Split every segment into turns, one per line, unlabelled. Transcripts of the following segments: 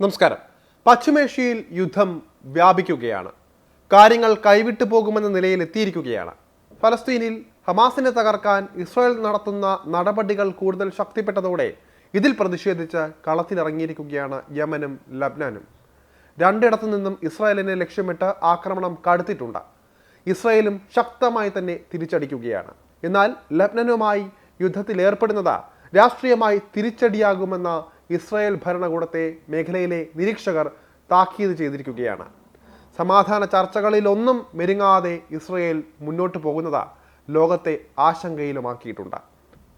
നമസ്കാരം. പശ്ചിമേഷ്യയിൽ യുദ്ധം വ്യാപിക്കുകയാണ്. കാര്യങ്ങൾ കൈവിട്ടു പോകുമെന്ന നിലയിൽ എത്തിയിരിക്കുകയാണ്. ഫലസ്തീനിൽ ഹമാസിനെ തകർക്കാൻ ഇസ്രായേൽ നടത്തുന്ന നടപടികൾ കൂടുതൽ ശക്തിപ്പെട്ടതോടെ ഇതിൽ പ്രതിഷേധിച്ച് കളത്തിലിറങ്ങിയിരിക്കുകയാണ് യമനും ലബ്നാനും. രണ്ടിടത്തു നിന്നും ഇസ്രായേലിനെ ലക്ഷ്യമിട്ട് ആക്രമണം കടുത്തിട്ടുണ്ട്. ഇസ്രായേലും ശക്തമായി തന്നെ തിരിച്ചടിക്കുകയാണ്. എന്നാൽ ലബ്നനുമായി യുദ്ധത്തിൽ ഏർപ്പെടുന്നത് രാഷ്ട്രീയമായി തിരിച്ചടിയാകുമെന്ന ഇസ്രായേൽ ഭരണകൂടത്തെ മേഖലയിലെ നിരീക്ഷകർ താക്കീത് ചെയ്തിരിക്കുകയാണ്. സമാധാന ചർച്ചകളിലൊന്നും മെരുങ്ങാതെ ഇസ്രയേൽ മുന്നോട്ട് പോകുന്നത് ലോകത്തെ ആശങ്കയിലുമാക്കിയിട്ടുണ്ട്.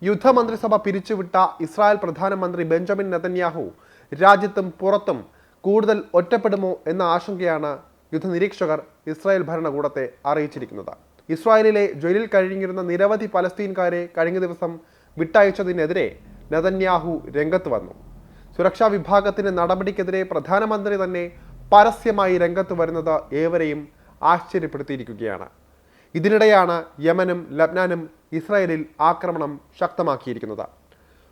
യുദ്ധമന്ത്രിസഭ പിരിച്ചുവിട്ട ഇസ്രായേൽ പ്രധാനമന്ത്രി ബെഞ്ചമിൻ നെതന്യാഹു രാജ്യത്തും പുറത്തും കൂടുതൽ ഒറ്റപ്പെടുമോ എന്ന ആശങ്കയാണ് യുദ്ധനിരീക്ഷകർ ഇസ്രായേൽ ഭരണകൂടത്തെ അറിയിച്ചിരിക്കുന്നത്. ഇസ്രായേലിലെ ജയിലിൽ കഴിഞ്ഞിരുന്ന നിരവധി പലസ്തീൻകാരെ കഴിഞ്ഞ ദിവസം വിട്ടയച്ചതിനെതിരെ നെതന്യാഹു രംഗത്ത് വന്നു. സുരക്ഷാ വിഭാഗത്തിന്റെ നടപടിക്കെതിരെ പ്രധാനമന്ത്രി തന്നെ പരസ്യമായി രംഗത്ത് വരുന്നത് ഏവരെയും ആശ്ചര്യപ്പെടുത്തിയിരിക്കുകയാണ്. ഇതിനിടെയാണ് യമനും ലബ്നാനും ഇസ്രായേലിൽ ആക്രമണം ശക്തമാക്കിയിരിക്കുന്നത്.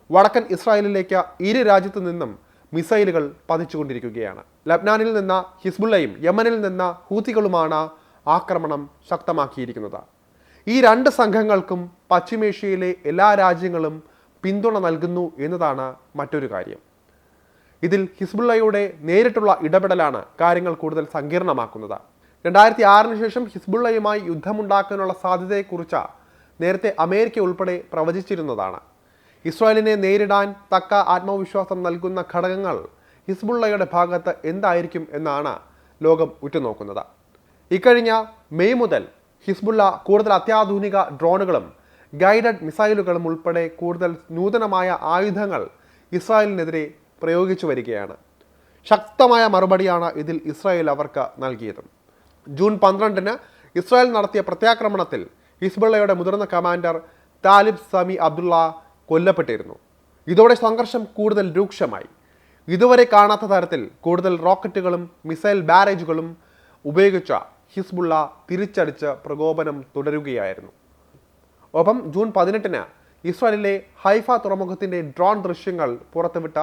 വടക്കൻ ഇസ്രായേലിലേക്ക് ഇരു രാജ്യത്തു നിന്നും മിസൈലുകൾ പതിച്ചുകൊണ്ടിരിക്കുകയാണ്. ലബ്നാനിൽ നിന്ന് ഹിസ്ബുള്ളയും യമനിൽ നിന്ന് ഹൂത്തികളുമാണ് ആക്രമണം ശക്തമാക്കിയിരിക്കുന്നത്. ഈ രണ്ട് സംഘങ്ങൾക്കും പശ്ചിമേഷ്യയിലെ എല്ലാ രാജ്യങ്ങളും പിന്തുണ നൽകുന്നു എന്നതാണ് മറ്റൊരു കാര്യം. ഇതിൽ ഹിസ്ബുള്ളയുടെ നേരിട്ടുള്ള ഇടപെടലാണ് കാര്യങ്ങൾ കൂടുതൽ സങ്കീർണമാക്കുന്നത്. രണ്ടായിരത്തി ആറിന് ശേഷം ഹിസ്ബുള്ളയുമായി യുദ്ധമുണ്ടാക്കാനുള്ള സാധ്യതയെക്കുറിച്ച് നേരത്തെ അമേരിക്ക ഉൾപ്പെടെ പ്രവചിച്ചിരുന്നതാണ്. ഇസ്രായേലിനെ നേരിടാൻ തക്ക ആത്മവിശ്വാസം നൽകുന്ന ഘടകങ്ങൾ ഹിസ്ബുള്ളയുടെ ഭാഗത്ത് എന്തായിരിക്കും എന്നാണ് ലോകം ഉറ്റുനോക്കുന്നത്. ഇക്കഴിഞ്ഞ മെയ് മുതൽ ഹിസ്ബുള്ള കൂടുതൽ അത്യാധുനിക ഡ്രോണുകളും ഗൈഡഡ് മിസൈലുകളും ഉൾപ്പെടെ കൂടുതൽ നൂതനമായ ആയുധങ്ങൾ ഇസ്രായേലിനെതിരെ പ്രയോഗിച്ചു വരികയാണ്. ശക്തമായ മറുപടിയാണ് ഇതിൽ ഇസ്രായേൽ അവർക്ക് നൽകിയത്. ജൂൺ പന്ത്രണ്ടിന് ഇസ്രായേൽ നടത്തിയ പ്രത്യാക്രമണത്തിൽ ഹിസ്ബുള്ളയുടെ മുതിർന്ന കമാൻഡർ താലിബ് സമി അബ്ദുള്ള കൊല്ലപ്പെട്ടിരുന്നു. ഇതോടെ സംഘർഷം കൂടുതൽ രൂക്ഷമായി. ഇതുവരെ കാണാത്ത തരത്തിൽ കൂടുതൽ റോക്കറ്റുകളും മിസൈൽ ബാരേജുകളും ഉപയോഗിച്ച ഹിസ്ബുള്ള തിരിച്ചടിച്ച് പ്രകോപനം തുടരുകയായിരുന്നു. ഒപ്പം ജൂൺ പതിനെട്ടിന് ഇസ്രായേലിലെ ഹൈഫ തുറമുഖത്തിന്റെ ഡ്രോൺ ദൃശ്യങ്ങൾ പുറത്തുവിട്ട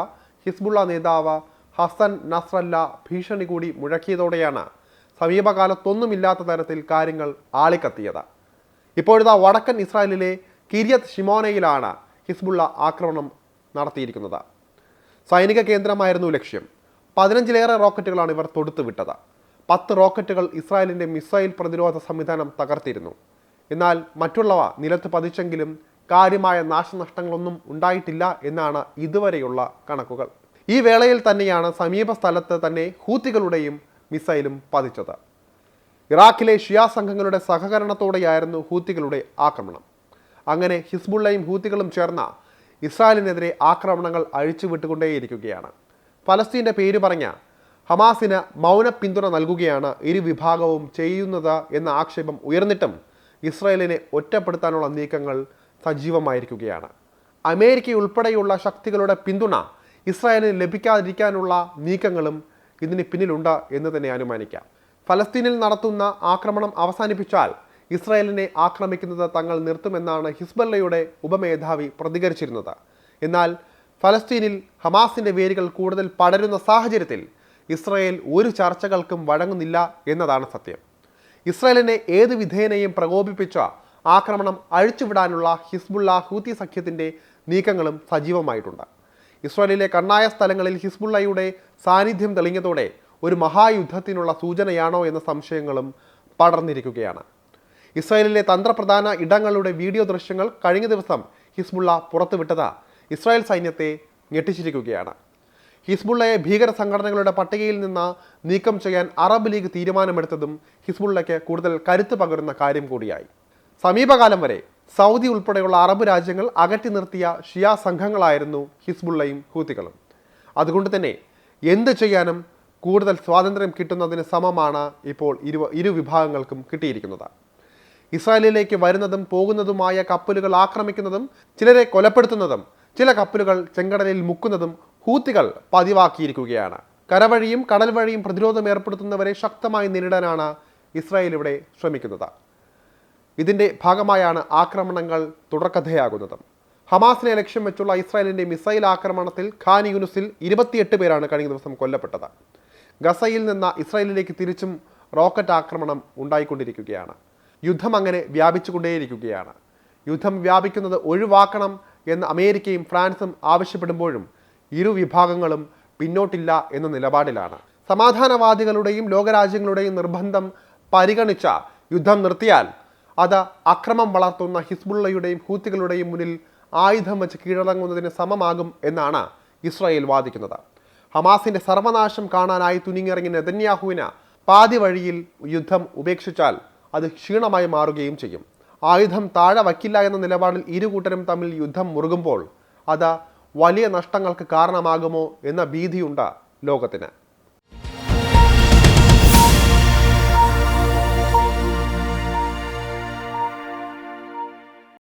ഹിസ്ബുള്ള നേതാവ് ഹസൻ നസ്രല്ല ഭീഷണി കൂടി മുഴക്കിയതോടെയാണ് സമീപകാലത്തൊന്നുമില്ലാത്ത തരത്തിൽ കാര്യങ്ങൾ ആളിക്കത്തിയത്. ഇപ്പോഴിതാ വടക്കൻ ഇസ്രായേലിലെ കിരിയത്ത് ഷിമോനയിലാണ് ഹിസ്ബുള്ള ആക്രമണം നടത്തിയിരിക്കുന്നത്. സൈനിക കേന്ദ്രമായിരുന്നു ലക്ഷ്യം. പതിനഞ്ചിലേറെ റോക്കറ്റുകളാണ് ഇവർ തൊടുത്തുവിട്ടത്. പത്ത് റോക്കറ്റുകൾ ഇസ്രായേലിന്റെ മിസൈൽ പ്രതിരോധ സംവിധാനം തകർത്തിരുന്നു. എന്നാൽ മറ്റുള്ളവ നിലത്ത് പതിച്ചെങ്കിലും കാര്യമായ നാശനഷ്ടങ്ങളൊന്നും ഉണ്ടായിട്ടില്ല എന്നാണ് ഇതുവരെയുള്ള കണക്കുകൾ. ഈ വേളയിൽ തന്നെയാണ് സമീപ സ്ഥലത്ത് തന്നെ ഹൂത്തികളുടെയും മിസൈലും പതിച്ചത്. ഇറാഖിലെ ഷിയ സംഘങ്ങളുടെ സഹകരണത്തോടെയായിരുന്നു ഹൂത്തികളുടെ ആക്രമണം. അങ്ങനെ ഹിസ്ബുള്ളയും ഹൂത്തികളും ചേർന്ന ഇസ്രായേലിനെതിരെ ആക്രമണങ്ങൾ അഴിച്ചുവിട്ടുകൊണ്ടേയിരിക്കുകയാണ്. ഫലസ്തീന്റെ പേര് പറഞ്ഞ ഹമാസിന് മൗന പിന്തുണ നൽകുകയാണ് ഇരു വിഭാഗവും ചെയ്യുന്നത് എന്ന ആക്ഷേപം ഉയർന്നിട്ടും ഇസ്രായേലിനെ ഒറ്റപ്പെടുത്താനുള്ള നീക്കങ്ങൾ സജീവമായിരിക്കുകയാണ്. അമേരിക്ക ഉൾപ്പെടെയുള്ള ശക്തികളുടെ പിന്തുണ ഇസ്രായേലിന് ലഭിക്കാതിരിക്കാനുള്ള നീക്കങ്ങളും ഇതിന് പിന്നിലുണ്ട് എന്ന് തന്നെ അനുമാനിക്കാം. ഫലസ്തീനിൽ നടത്തുന്ന ആക്രമണം അവസാനിപ്പിച്ചാൽ ഇസ്രായേലിനെ ആക്രമിക്കുന്നത് തങ്ങൾ നിർത്തുമെന്നാണ് ഹിസ്ബല്ലയുടെ ഉപമേധാവി പ്രതികരിച്ചിരുന്നത്. എന്നാൽ ഫലസ്തീനിൽ ഹമാസിന്റെ വേരുകൾ കൂടുതൽ പടരുന്ന സാഹചര്യത്തിൽ ഇസ്രായേൽ ഒരു ചർച്ചകൾക്കും വഴങ്ങുന്നില്ല എന്നതാണ് സത്യം. ഇസ്രായേലിനെ ഏത് വിധേനയും പ്രകോപിപ്പിച്ച ആക്രമണം അഴിച്ചുവിടാനുള്ള ഹിസ്ബുള്ള ഹൂത്തി സഖ്യത്തിന്റെ നീക്കങ്ങളും സജീവമായിട്ടുണ്ട്. ഇസ്രായേലിലെ കണ്ണായ സ്ഥലങ്ങളിൽ ഹിസ്ബുള്ളയുടെ സാന്നിധ്യം തെളിഞ്ഞതോടെ ഒരു മഹായുദ്ധത്തിനുള്ള സൂചനയാണോ എന്ന സംശയങ്ങളും പടർന്നിരിക്കുകയാണ്. ഇസ്രായേലിലെ തന്ത്രപ്രധാന ഇടങ്ങളുടെ വീഡിയോ ദൃശ്യങ്ങൾ കഴിഞ്ഞ ദിവസം ഹിസ്ബുള്ള പുറത്തുവിട്ടത് ഇസ്രായേൽ സൈന്യത്തെ ഞെട്ടിച്ചിരിക്കുകയാണ്. ഹിസ്ബുള്ളയെ ഭീകര സംഘടനകളുടെ പട്ടികയിൽ നിന്ന് നീക്കം ചെയ്യാൻ അറബ് ലീഗ് തീരുമാനമെടുത്തതും ഹിസ്ബുള്ളയ്ക്ക് കൂടുതൽ കരുത്ത് പകരുന്ന കാര്യം കൂടിയായി. സമീപകാലം വരെ സൗദി ഉൾപ്പെടെയുള്ള അറബ് രാജ്യങ്ങൾ അകറ്റി നിർത്തിയ ഷിയാ സംഘങ്ങളായിരുന്നു ഹിസ്ബുള്ളയും ഹൂത്തികളും. അതുകൊണ്ട് തന്നെ എന്ത് ചെയ്യാനും കൂടുതൽ സ്വാതന്ത്ര്യം കിട്ടുന്നതിന് സമമാണ് ഇപ്പോൾ ഇരു ഇരു വിഭാഗങ്ങൾക്കും കിട്ടിയിരിക്കുന്നത്. ഇസ്രായേലിലേക്ക് വരുന്നതും പോകുന്നതുമായ കപ്പലുകൾ ആക്രമിക്കുന്നതും ചിലരെ കൊലപ്പെടുത്തുന്നതും ചില കപ്പലുകൾ ചെങ്കടലിൽ മുക്കുന്നതും ഹൂത്തികൾ പതിവാക്കിയിരിക്കുകയാണ്. കരവഴിയും കടൽ വഴിയും പ്രതിരോധം ഏർപ്പെടുത്തുന്നവരെ ശക്തമായി നേരിടാനാണ് ഇസ്രായേൽ ഇവിടെ ശ്രമിക്കുന്നത്. ഇതിന്റെ ഭാഗമായാണ് ആക്രമണങ്ങൾ തുടർക്കഥയാകുന്നത്. ഹമാസിനെ ലക്ഷ്യം വെച്ചുള്ള ഇസ്രായേലിന്റെ മിസൈൽ ആക്രമണത്തിൽ ഖാൻ യൂനുസിൽ ഇരുപത്തിയെട്ട് പേരാണ് കഴിഞ്ഞ ദിവസം കൊല്ലപ്പെട്ടത്. ഗസയിൽ നിന്ന് ഇസ്രായേലിലേക്ക് തിരിച്ചും റോക്കറ്റ് ആക്രമണം ഉണ്ടായിക്കൊണ്ടിരിക്കുകയാണ്. യുദ്ധം അങ്ങനെ വ്യാപിച്ചുകൊണ്ടേയിരിക്കുകയാണ്. യുദ്ധം വ്യാപിക്കുന്നത് ഒഴിവാക്കണം എന്ന് അമേരിക്കയും ഫ്രാൻസും ആവശ്യപ്പെടുമ്പോഴും ഇരു വിഭാഗങ്ങളും പിന്നോട്ടില്ല എന്ന നിലപാടിലാണ്. സമാധാനവാദികളുടെയും ലോകരാജ്യങ്ങളുടെയും നിർബന്ധം പരിഗണിച്ച യുദ്ധം നിർത്തിയാൽ അത് അക്രമം വളർത്തുന്ന ഹിസ്ബുള്ളയുടെയും ഹൂത്തികളുടെയും മുന്നിൽ ആയുധം വെച്ച് കീഴടങ്ങുന്നതിന് സമമാകും എന്നാണ് ഇസ്രായേൽ വാദിക്കുന്നത്. ഹമാസിന്റെ സർവനാശം കാണാനായി തുനിങ്ങിറങ്ങിയ നെതന്യാഹുവിന് പാതി വഴിയിൽ യുദ്ധം ഉപേക്ഷിച്ചാൽ അത് ക്ഷീണമായി മാറുകയും ചെയ്യും. ആയുധം താഴെ വയ്ക്കില്ല എന്ന നിലപാടിൽ ഇരു കൂട്ടരും തമ്മിൽ യുദ്ധം മുറുകുമ്പോൾ അത് വലിയ നഷ്ടങ്ങൾക്ക് കാരണമാകുമോ എന്ന ഭീതിയുണ്ട് ലോകത്തിന്.